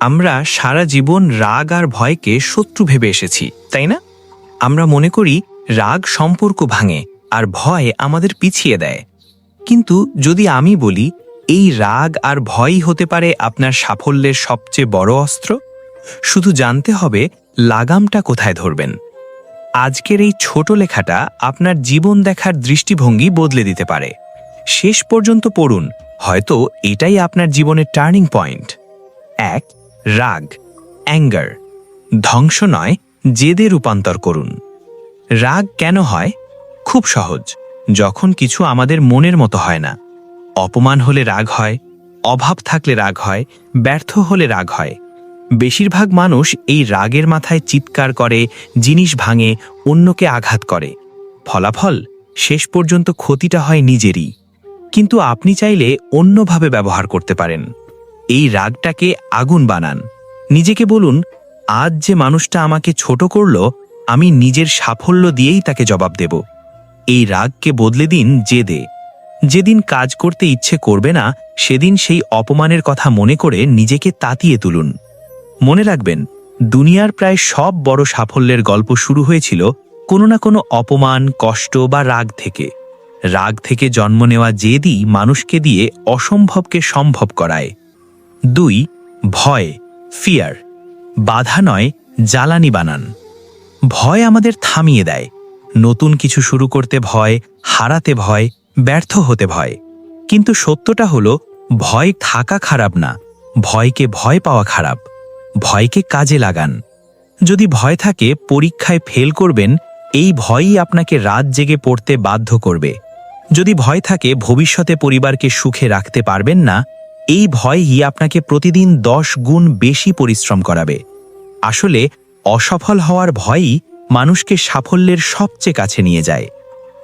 আমরা সারা জীবন রাগ আর ভয়কে শত্রু ভেবে এসেছি, তাই না? আমরা মনে করি রাগ সম্পর্ক ভাঙে আর ভয় আমাদের পিছিয়ে দেয়। কিন্তু যদি আমি বলি, এই রাগ আর ভয়ই হতে পারে আপনার সাফল্যের সবচেয়ে বড় অস্ত্র? শুধু জানতে হবে লাগামটা কোথায় ধরবেন। আজকের এই ছোট লেখাটা আপনার জীবন দেখার দৃষ্টিভঙ্গি বদলে দিতে পারে। শেষ পর্যন্ত পড়ুন, হয়তো এটাই আপনার জীবনের টার্নিং পয়েন্ট। এক রাগ, অ্যাঙ্গার। ধ্বংস নয়, জেদে রূপান্তর করুন। রাগ কেন হয়? খুব সহজ। যখন কিছু আমাদের মনের মতো হয় না। অপমান হলে রাগ হয়, অভাব থাকলে রাগ হয়, ব্যর্থ হলে রাগ হয়। বেশিরভাগ মানুষ এই রাগের মাথায় চিৎকার করে, জিনিস ভাঙে, অন্যকে আঘাত করে। ফলাফল? শেষ পর্যন্ত ক্ষতিটা হয় নিজেরই। কিন্তু আপনি চাইলে অন্যভাবে ব্যবহার করতে পারেন। এই রাগটাকে আগুন বানান। নিজেকে বলুন, আজ যে মানুষটা আমাকে ছোট করল, আমি নিজের সাফল্য দিয়েই তাকে জবাব দেব। এই রাগকে বদলে দিন জেদে। যেদিন কাজ করতে ইচ্ছে করবে না, সেদিন সেই অপমানের কথা মনে করে নিজেকে তাতিয়ে তুলুন। মনে রাখবেন, দুনিয়ার প্রায় সব বড় সাফল্যের গল্প শুরু হয়েছিল কোনো না কোনো অপমান, কষ্ট বা রাগ থেকে। রাগ থেকে জন্ম নেওয়া জেদি মানুষকে দিয়ে অসম্ভবকে সম্ভব করায়। দুই, ভয় ফিয়ার বাধা নয়, জ্বালানি বানান। ভয় আমাদের থামিয়ে দেয়। নতুন কিছু শুরু করতে ভয়, হারাতে ভয়, ব্যর্থ হতে ভয়। কিন্তু সত্যটা হলো, ভয় থাকা খারাপ না। ভয়কে ভয় পাওয়া খারাপ। ভয়কে কাজে লাগান। যদি ভয় থাকে, পরীক্ষায় ফেল করবেন, এই ভয়ই আপনাকে রাত জেগে পড়তে বাধ্য করবে। যদি ভয় থাকে, ভবিষ্যতে পরিবারকে সুখে রাখতে পারবেন না এই ভয়ই আপনাকে প্রতিদিন দশ গুণ বেশি পরিশ্রম করাবে। আসলে, অসফল হওয়ার ভয়ই মানুষকে সাফল্যের সবচেয়ে কাছে নিয়ে যায়।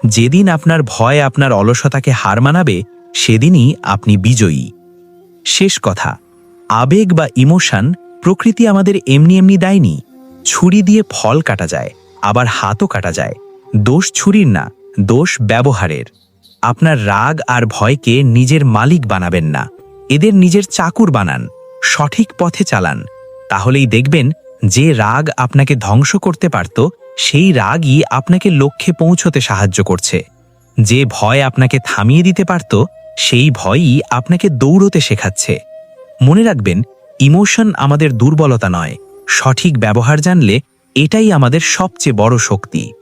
যেদিন আপনার ভয় আপনার অলসতাকে হার মানাবে, সেদিনই আপনি বিজয়ী। শেষ কথা, আবেগ বা ইমোশন প্রকৃতি আমাদের এমনি এমনি দেয়নি। ছুরি দিয়ে ফল কাটা যায়, আবার হাতও কাটা যায়। দোষ ছুরির না, দোষ ব্যবহারের। আপনার রাগ আর ভয়কে নিজের মালিক বানাবেন না। এদের নিজের চাকুর বানান, সঠিক পথে চালান। তাহলেই দেখবেন যে রাগ আপনাকে ধ্বংস করতে পারত, সেই রাগই আপনাকে লক্ষ্যে পৌঁছতে সাহায্য করছে। যে ভয় আপনাকে থামিয়ে দিতে পারত, সেই ভয়ই আপনাকে দৌড়তে শেখাচ্ছে। মনে রাখবেন, ইমোশন আমাদের দুর্বলতা নয়, সঠিক ব্যবহার জানলে এটাই আমাদের সবচেয়ে বড় শক্তি।